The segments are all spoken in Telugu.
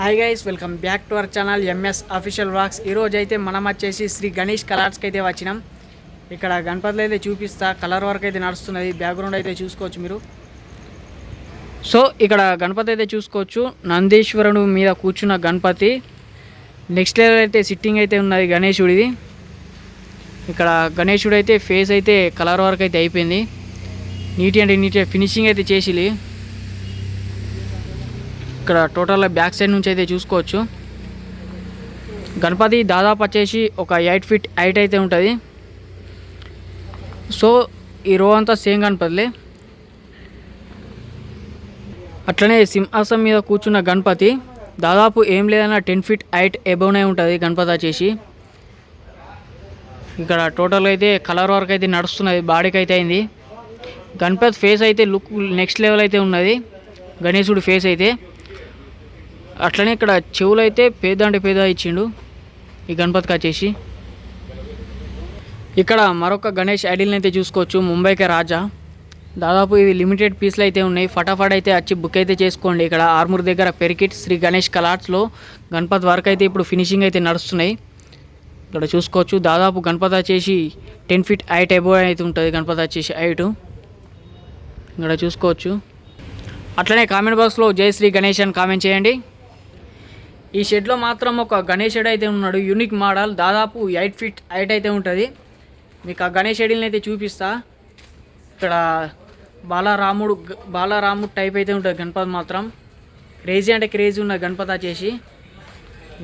Hi guys welcome back to our channel MS official works ఈరోజు అయితే మనం వచ్చేసి శ్రీ గణేష్ కలర్స్కి అయితే వచ్చినాం. ఇక్కడ గణపతులు అయితే చూపిస్తా కలర్ వర్క్ అయితే నడుస్తున్నది. బ్యాక్గ్రౌండ్ అయితే చూసుకోవచ్చు మీరు. సో ఇక్కడ గణపతి అయితే చూసుకోవచ్చు. నందీశ్వరుడు మీద కూర్చున్న గణపతి. నెక్స్ట్ లెవెల్ అయితే సిట్టింగ్ అయితే ఉన్నది గణేశుడిది ఇక్కడ గణేశుడు అయితే ఫేస్ అయితే కలర్ వర్క్ అయితే అయిపోయింది. నీట్ అండ్ నీట్ ఫినిషింగ్ అయితే చేసి ఇక్కడ టోటల్ బ్యాక్ సైడ్ నుంచి అయితే చూసుకోవచ్చు. గణపతి దాదాపు వచ్చేసి ఒక ఎయిట్ ఫీట్ హైట్ అయితే ఉంటుంది. సో ఈ రో అంతా సేమ్ గణపతిలే. అట్లనే సింహాసం మీద కూర్చున్న గణపతి దాదాపు ఏం లేదన్నా టెన్ ఫీట్ హైట్ ఎబోనే ఉంటుంది గణపతి వచ్చేసి. ఇక్కడ టోటల్ అయితే కలర్ వర్క్ అయితే నడుస్తున్నది బాడీకి అయితే అయింది. గణపతి ఫేస్ అయితే లుక్ నెక్స్ట్ లెవెల్ అయితే ఉన్నది. గణేశుడి ఫేస్ అయితే. అట్లనే ఇక్కడ చెవులు అయితే పేద అంటే పేద ఇచ్చిండు ఈ గణపతికి వచ్చేసి. ఇక్కడ మరొక గణేష్ ఐడిల్ని అయితే చూసుకోవచ్చు ముంబైకే రాజా. దాదాపు ఇవి లిమిటెడ్ పీస్లు అయితే ఉన్నాయి. ఫటాఫట్ అయితే వచ్చి బుక్ అయితే చేసుకోండి. ఇక్కడ ఆర్మూర్ దగ్గర పెరికిట్ శ్రీ గణేష్ కలాట్స్లో గణపతి వర్క్ అయితే ఇప్పుడు ఫినిషింగ్ అయితే నడుస్తున్నాయి. ఇక్కడ చూసుకోవచ్చు దాదాపు గణపతి వచ్చేసి టెన్ ఫీట్ హైట్ ఎబో అయితే ఉంటుంది గణపతి వచ్చేసి హైట్. ఇక్కడ చూసుకోవచ్చు. అట్లనే కామెంట్ బాక్స్లో జై శ్రీ గణేష్ అని కామెంట్ చేయండి. ఈ షెడ్లో మాత్రం ఒక గణేషుడు అయితే ఉన్నాడు యూనిక్ మోడల్ దాదాపు ఎయిట్ ఫీట్ హైట్ అయితే ఉంటుంది. మీకు ఆ గణేష్ షెడ్యూల్ని అయితే చూపిస్తా. ఇక్కడ బాలరాముడు బాలరాముడు టైప్ అయితే ఉంటుంది గణపతి మాత్రం. క్రేజీ అంటే క్రేజీ ఉన్న గణపతి వచ్చేసి.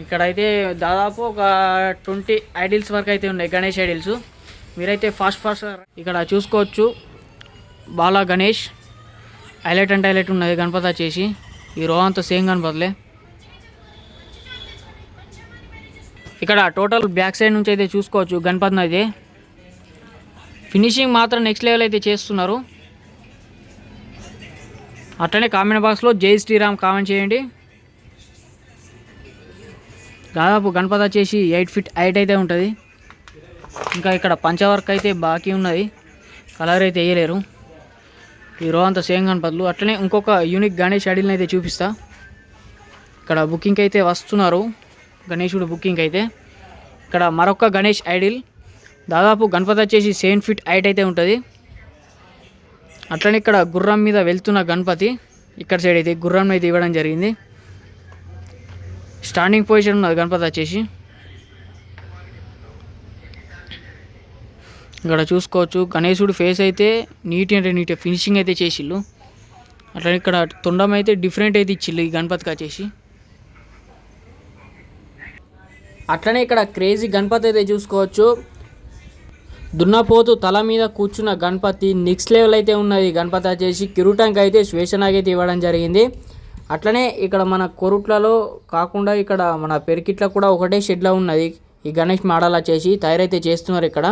ఇక్కడైతే దాదాపు ఒక ట్వంటీ ఐడిల్స్ వరకు అయితే ఉన్నాయి గణేష్ ఐడిల్స్. మీరైతే ఫాస్ట్ ఫాస్ట్ ఇక్కడ చూసుకోవచ్చు. బాలా గణేష్ హైలైట్ అంటే హైలైట్ ఉన్నది గణపతి వచ్చేసి. ఈ రో అంతా సేమ్ గణపతిలే. ఇక్కడ టోటల్ బ్యాక్ సైడ్ నుంచి అయితే చూసుకోవచ్చు గణపతిని అయితే. ఫినిషింగ్ మాత్రం నెక్స్ట్ లెవెల్ అయితే చేస్తున్నారు. అట్లనే కామెంట్ బాక్స్లో జై శ్రీరామ్ కామెంట్ చేయండి. దాదాపు గణపతి వచ్చేసి ఎయిట్ ఫీట్ హైట్ అయితే ఉంటుంది. ఇంకా ఇక్కడ పంచవర్క్ అయితే బాకీ ఉన్నది. కలర్ అయితే వేయలేరు. ఈ రో అంతా సేమ్ గణపతులు. అట్లనే ఇంకొక యూనిక్ గణేష్ అడిల్ని అయితే చూపిస్తా. ఇక్కడ బుకింగ్ అయితే వస్తున్నారు. గణేశుడు బుకింగ్ అయితే. ఇక్కడ మరొక గణేష్ ఐడిల్. దాదాపు గణపతి వచ్చేసి సెవెన్ ఫీట్ హైట్ అయితే ఉంటుంది. అట్లనే ఇక్కడ గుర్రం మీద వెళ్తున్న గణపతి. ఇక్కడ సైడ్ అయితే గుర్రం అయితే ఇవ్వడం జరిగింది. స్టాండింగ్ పొజిషన్ ఉన్నది గణపతి వచ్చేసి. ఇక్కడ చూసుకోవచ్చు. గణేశుడు ఫేస్ అయితే నీట్ అంటే నీట్ ఫినిషింగ్ అయితే చేసిళ్ళు. అట్లనే ఇక్కడ తొండం అయితే డిఫరెంట్ అయితే ఇచ్చిళ్ళు ఈ గణపతికి వచ్చేసి. అట్లనే ఇక్కడ క్రేజీ గణపతి అయితే చూసుకోవచ్చు. దున్నపోతు తల మీద కూర్చున్న గణపతి నెక్స్ట్ లెవెల్ అయితే ఉన్నది. గణపతి వచ్చేసి కిరీటంకి అయితే శ్వేషనాగ్ అయితే ఇవ్వడం జరిగింది. అట్లనే ఇక్కడ మన కొరుట్లలో కాకుండా ఇక్కడ మన పెరికిట్లో కూడా ఒకటే షెడ్లో ఉన్నది. ఈ గణేష్ మాడల్ వచ్చేసి తయారైతే చేస్తున్నారు ఇక్కడ.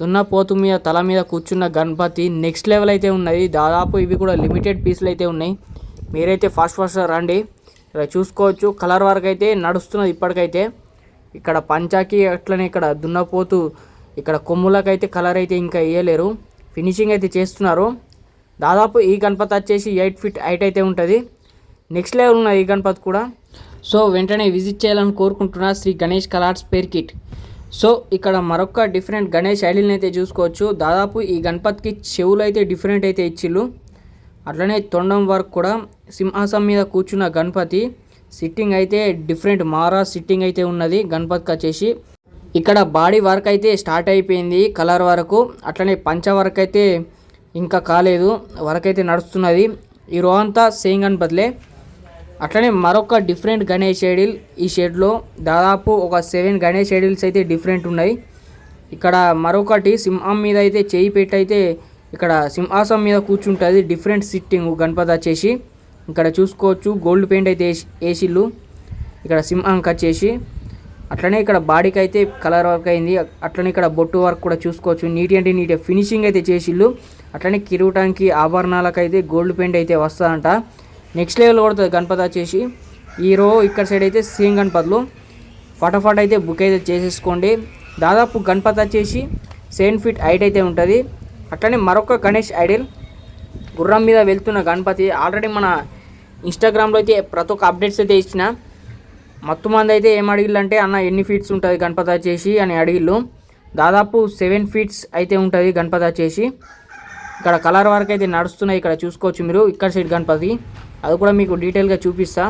దున్నపోతు మీద తల మీద కూర్చున్న గణపతి నెక్స్ట్ లెవెల్ అయితే ఉన్నది. దాదాపు ఇవి కూడా లిమిటెడ్ పీసులు అయితే ఉన్నాయి. మీరైతే ఫాస్ట్ ఫాస్ట్ రండి. ఇక్కడ చూసుకోవచ్చు. కలర్ వరకు అయితే నడుస్తున్నది ఇప్పటికైతే. ఇక్కడ పంచాకి అట్లనే ఇక్కడ దున్నపోతూ ఇక్కడ కొమ్ములకైతే కలర్ అయితే ఇంకా వేయలేరు ఫినిషింగ్ అయితే చేస్తున్నారు. దాదాపు ఈ గణపతి వచ్చేసి ఎయిట్ ఫీట్ హైట్ అయితే ఉంటుంది. నెక్స్ట్ లెవెల్ ఉన్న ఈ గణపతి కూడా. సో వెంటనే విజిట్ చేయాలని కోరుకుంటున్నా Shri Ganesh colours pair kit. So ఇక్కడ మరొక డిఫరెంట్ గణేష్ ఐడిల్ని అయితే చూసుకోవచ్చు. దాదాపు ఈ గణపతికి చెవులు అయితే డిఫరెంట్ అయితే ఇచ్చిళ్ళు. అట్లనే తొండం వరకు కూడా సింహాసం మీద కూర్చున్న గణపతి. సిట్టింగ్ అయితే డిఫరెంట్ మారా సిట్టింగ్ అయితే ఉన్నది గణపతికి వచ్చేసి ఇక్కడ బాడీ వర్క్ అయితే స్టార్ట్ అయిపోయింది కలర్ వరకు. అట్లనే పంచ వర్క్ అయితే ఇంకా కాలేదు వర్క్ అయితే నడుస్తున్నది. ఈ రో అంతా సేమ్ గణపతిలే అట్లనే మరొక డిఫరెంట్ గణేష్ షెడ్యూల్ ఈ షెడ్లో దాదాపు ఒక సెవెన్ గణేష్ షెడిల్స్ అయితే డిఫరెంట్ ఉన్నాయి. ఇక్కడ మరొకటి సింహం మీద అయితే చేయి పెట్టి అయితే ఇక్కడ సింహాసం మీద కూర్చుంటుంది డిఫరెంట్ సిట్టింగ్ గణపతి వచ్చేసి ఇక్కడ చూసుకోవచ్చు. గోల్డ్ పెయింట్ అయితే వేసిళ్ళు. ఇక్కడ సింహంకి వచ్చేసి అట్లనే ఇక్కడ బాడీకి అయితే కలర్ వర్క్ అయింది. అట్లనే ఇక్కడ బొట్టు వర్క్ కూడా చూసుకోవచ్చు. నీట్ అంటే నీట్ ఫినిషింగ్ అయితే చేసిళ్ళు. అట్లనే కిరీటానికి ఆభరణాలకు అయితే గోల్డ్ పెయింట్ అయితే వస్తుందంట. నెక్స్ట్ లెవెల్ కొడుతుంది గణపతి వచ్చేసి. ఈ రో ఇక్కడ సైడ్ అయితే సేమ్ గణపతులు. ఫటాఫట్ అయితే బుక్ అయితే చేసేసుకోండి. దాదాపు గణపతి వచ్చేసి సెవెన్ ఫీట్ హైట్ అయితే ఉంటుంది. అట్లనే మరొక గణేష్ ఐడిల్ గుర్రం మీద వెళ్తున్న గణపతి. ఆల్రెడీ మన ఇన్స్టాగ్రామ్లో అయితే ప్రతి ఒక్క అప్డేట్స్ అయితే ఇచ్చిన. మొత్తం మంది అయితే ఏం అడిగిల్లంటే అన్న ఎన్ని ఫీట్స్ ఉంటుంది గణపతి వచ్చేసి అని అడిగిళ్ళు దాదాపు సెవెన్ ఫీట్స్ అయితే ఉంటుంది గణపతి వచ్చేసి ఇక్కడ కలర్ వరకు అయితే నడుస్తున్నాయి ఇక్కడ చూసుకోవచ్చు మీరు. ఇక్కడ సైడ్ గణపతి. అది కూడా మీకు డీటెయిల్గా చూపిస్తా.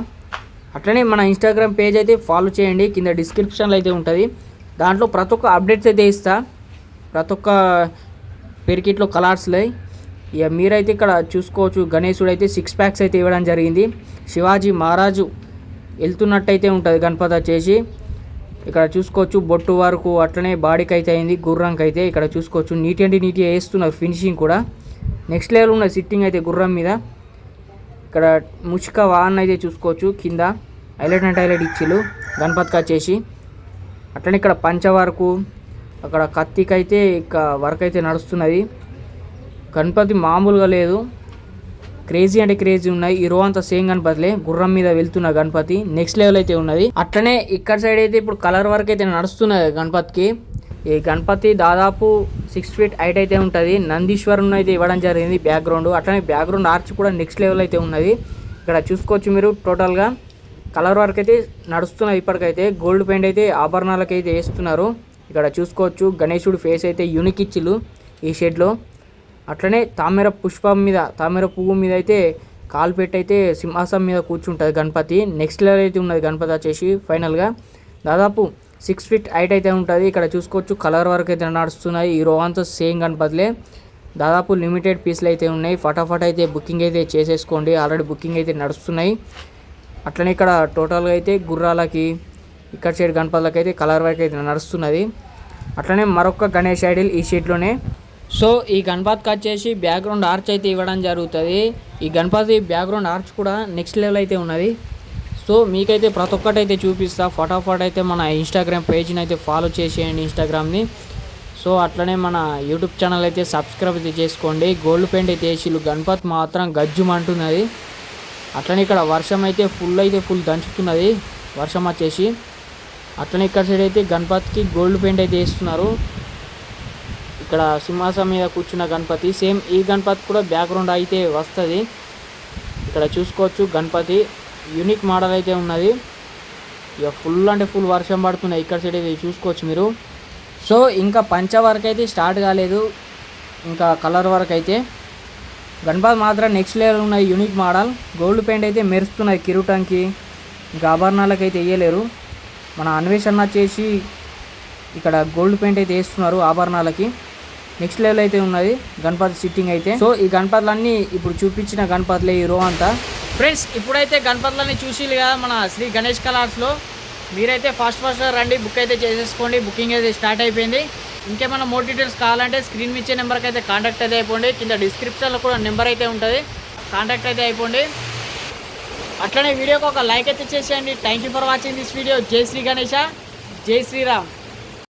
అట్లనే మన ఇన్స్టాగ్రామ్ పేజ్ అయితే ఫాలో చేయండి. కింద డిస్క్రిప్షన్లో అయితే ఉంటుంది. దాంట్లో ప్రతి ఒక్క అప్డేట్స్ అయితే ఇస్తా. ప్రతి ఒక్క పెరికిట్లో కలర్స్లో ఇక మీరైతే ఇక్కడ చూసుకోవచ్చు. గణేశుడు అయితే సిక్స్ ప్యాక్స్ అయితే ఇవ్వడం జరిగింది. శివాజీ మహారాజు వెళ్తున్నట్టయితే ఉంటుంది గణపతి వచ్చేసి. ఇక్కడ చూసుకోవచ్చు బొట్టు వరకు అట్లనే బాడీకి అయితే అయింది గుర్రంకి అయితే ఇక్కడ చూసుకోవచ్చు. నీట్ అండి నీట్గా వేస్తున్నారు ఫినిషింగ్ కూడా. నెక్స్ట్ లెవెల్ ఉన్న సిట్టింగ్ అయితే గుర్రం మీద. ఇక్కడ ముచ్చుక వాహన్ అయితే చూసుకోవచ్చు కింద. హైలైట్ అండ్ హైలైట్ ఇచ్చిళ్ళు గణపతికి వచ్చేసి. అట్లనే ఇక్కడ పంచ వరకు అక్కడ కత్తికి అయితే ఇక వర్క్ అయితే నడుస్తున్నది. గణపతి మామూలుగా లేదు. క్రేజీ అంటే క్రేజీ ఉన్నాయి. ఈ రో అంతా సేమ్ గణపతిలే. గుర్రం మీద వెళ్తున్న గణపతి. నెక్స్ట్ లెవెల్ అయితే ఉన్నది. అట్లనే ఇక్కడ సైడ్ అయితే ఇప్పుడు కలర్ వర్క్ అయితే నడుస్తున్నది గణపతికి. ఈ గణపతి దాదాపు సిక్స్ ఫీట్ హైట్ అయితే ఉంటుంది. నందీశ్వరం అయితే ఇవ్వడం జరిగింది బ్యాక్గ్రౌండ్ అట్లనే బ్యాక్గ్రౌండ్ ఆర్చ్ కూడా నెక్స్ట్ లెవెల్ అయితే ఉన్నది. ఇక్కడ చూసుకోవచ్చు మీరు టోటల్గా కలర్ వర్క్ అయితే నడుస్తున్నది ఇప్పటికైతే. గోల్డ్ పెయింట్ అయితే ఆభరణాలకైతే వేస్తున్నారు. ఇక్కడ చూసుకోవచ్చు గణేశుడు ఫేస్ అయితే యూనిక్ ఇచ్చిలు ఈ షెడ్లో అట్లనే తామర పుష్పం మీద తామర పువ్వు మీద అయితే కాలు పెట్టి అయితే సింహాసం మీద కూర్చుంటుంది గణపతి. నెక్స్ట్ లెవెల్ అయితే ఉన్నది గణపతి వచ్చేసి ఫైనల్గా దాదాపు సిక్స్ ఫీట్ హైట్ అయితే ఉంటుంది. ఇక్కడ చూసుకోవచ్చు కలర్ వర్క్ అయితే నడుస్తున్నాయి. ఈ రోగాంతో సేమ్ గణపతిలే. దాదాపు లిమిటెడ్ పీస్లు అయితే ఉన్నాయి. ఫటాఫట్ అయితే బుకింగ్ అయితే చేసేసుకోండి. ఆల్రెడీ బుకింగ్ అయితే నడుస్తున్నాయి. అట్లనే ఇక్కడ టోటల్గా అయితే గుర్రాలకి ఇక్కడ సైడ్ గణపతులకి అయితే కలర్ వర్క్ అయితే నడుస్తున్నది. అట్లనే మరొక గణేష్ ఐడిల్ ఈ షీట్లోనే సో ఈ గణపతికి వచ్చేసి బ్యాక్గ్రౌండ్ ఆర్చ్ అయితే ఇవ్వడం జరుగుతుంది. ఈ గణపతి బ్యాక్గ్రౌండ్ ఆర్చ్ కూడా నెక్స్ట్ లెవెల్ అయితే ఉన్నది. సో మీకైతే ప్రతి ఒక్కటి అయితే చూపిస్తా ఫటాఫట్ అయితే మన ఇన్స్టాగ్రామ్ పేజ్ని అయితే ఫాలో చేసేయండి ఇన్స్టాగ్రామ్ని సో అట్లనే మన యూట్యూబ్ ఛానల్ అయితే సబ్స్క్రైబ్ అయితే చేసుకోండి. గోల్డ్ పెయింట్ అయితే వేసిళ్ళు. గణపతి మాత్రం గజ్జుమంటున్నది. అట్లనే ఇక్కడ వర్షం అయితే ఫుల్ అయితే ఫుల్ దంచుతున్నది. వర్షం వచ్చేసి. అట్లనే ఇక్కడ సైడ్ అయితే గణపతికి గోల్డ్ పెయింట్ అయితే వేస్తున్నారు. ఇక్కడ సింహాసనం మీద కూర్చున్న గణపతి. సేమ్ ఈ గణపతి కూడా బ్యాక్గ్రౌండ్ అయితే వస్తుంది. ఇక్కడ చూసుకోవచ్చు గణపతి. యూనిక్ మోడల్ అయితే ఉన్నది. ఇక ఫుల్ అంటే ఫుల్ వర్షం పడుతున్నాయి. ఇక్కడ సైడ్ అయితే చూసుకోవచ్చు మీరు. సో ఇంకా పంచ వర్క్ అయితే స్టార్ట్ కాలేదు. ఇంకా కలర్ వర్క్ అయితే. గణపతి మాత్రం నెక్స్ట్ లెవెల్ ఉన్నాయి యూనిక్ మోడల్. గోల్డ్ పెయింట్ అయితే మెరుస్తున్నాయి కిరీటంకి. ఇంకా ఆభరణాలకు అయితే వేయలేరు. మన అన్వేషణ చేసి ఇక్కడ గోల్డ్ పెయింట్ అయితే వేస్తున్నారు ఆభరణాలకి. నెక్స్ట్ లెవెల్ అయితే ఉన్నది. గణపతి సిట్టింగ్ అయితే. సో ఈ గణపతులన్నీ ఇప్పుడు చూపించిన గణపతులే ఈ రో అంతా. ఫ్రెండ్స్ ఇప్పుడైతే గణపతులన్నీ చూసి కదా మన శ్రీ గణేష్ కలర్స్లో మీరైతే ఫాస్ట్ ఫాస్ట్గా రండి బుక్ అయితే చేసేసుకోండి బుకింగ్ అయితే స్టార్ట్ అయిపోయింది. ఇంకేమైనా మోర్ డీటెయిల్స్ కావాలంటే స్క్రీన్ ఇచ్చే నెంబర్కి అయితే కాంటాక్ట్ అయితే అయిపోండి. కింద డిస్క్రిప్షన్లో కూడా నెంబర్ అయితే ఉంటుంది. కాంటాక్ట్ అయితే అయిపోండి. అట్లనే వీడియోకి ఒక లైక్ అయితే చేసేయండి. Thank you for watching this video Jai Shri Ganesha. జై శ్రీరామ్.